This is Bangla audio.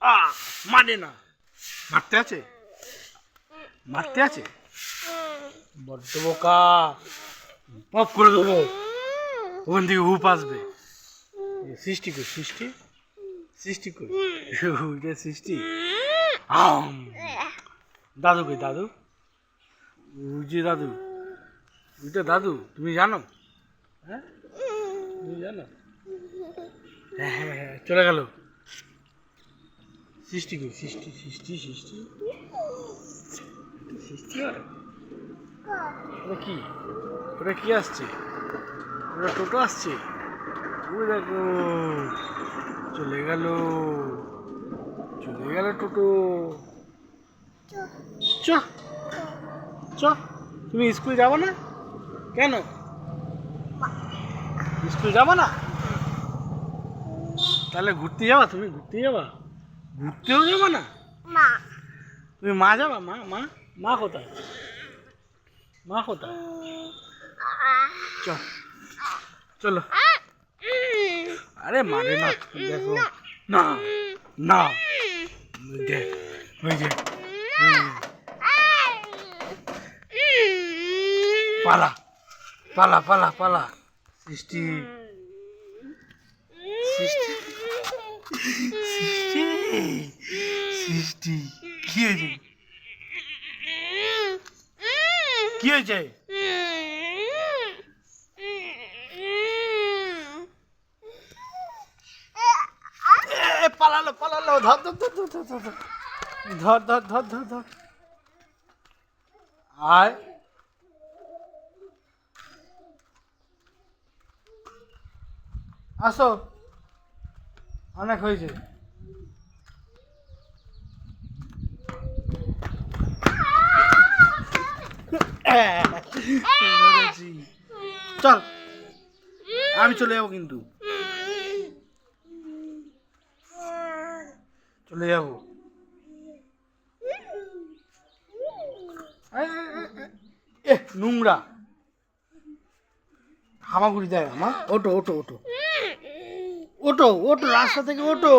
আ মানে না। মারতে আছে? মারতে আছে? বড্ড বোকা। পপ করে দেবো। ওখান থেকে হুপ আসবে। সৃষ্টি কর, সৃষ্টি। সৃষ্টি কর। ওইটা সৃষ্টি। আম। দাদু কই, দাদু? যে দাদু। ওইটা দাদু, তুমি জানো? হ্যাঁ? তুমি জানো? হ্যাঁ হ্যাঁ হ্যাঁ চলে গেল। সৃষ্টি ওটা কি? ওটা কি আসছে? ওটা টোটো আসছে? ওই চলে গেল চলে গেল টোটো। চ চ। তুমি স্কুল যাব না? কেন? স্কুল যাব না? তাহলে ঘুরতে যাবা, তুমি ঘুরতে যাবা? ঘুরতেও যাবা না? মা। তুমি মা যাবা? মা মা? মা কোথায়? মা কোথায়? চ চলো। আরে মারে না দেখো। না না। যে ওই যে। পালা পালা পালা পালা। সৃষ্টি। সৃষ্টি। সৃষ্টি কি হয়েছে কি হয়েছে পালালো পালালো ধর ধর ধর ধর ধর ধর ধর ধর ধর ধর আয় আসো অনেক হয়েছে চল। আমি চলে যাব কিন্তু। চলে যাব। এ নোংরা। হামাগুড়ি দেয় আমা ওটো ওটো ওটো। ওটো ওটো রাস্তা থেকে ওটো।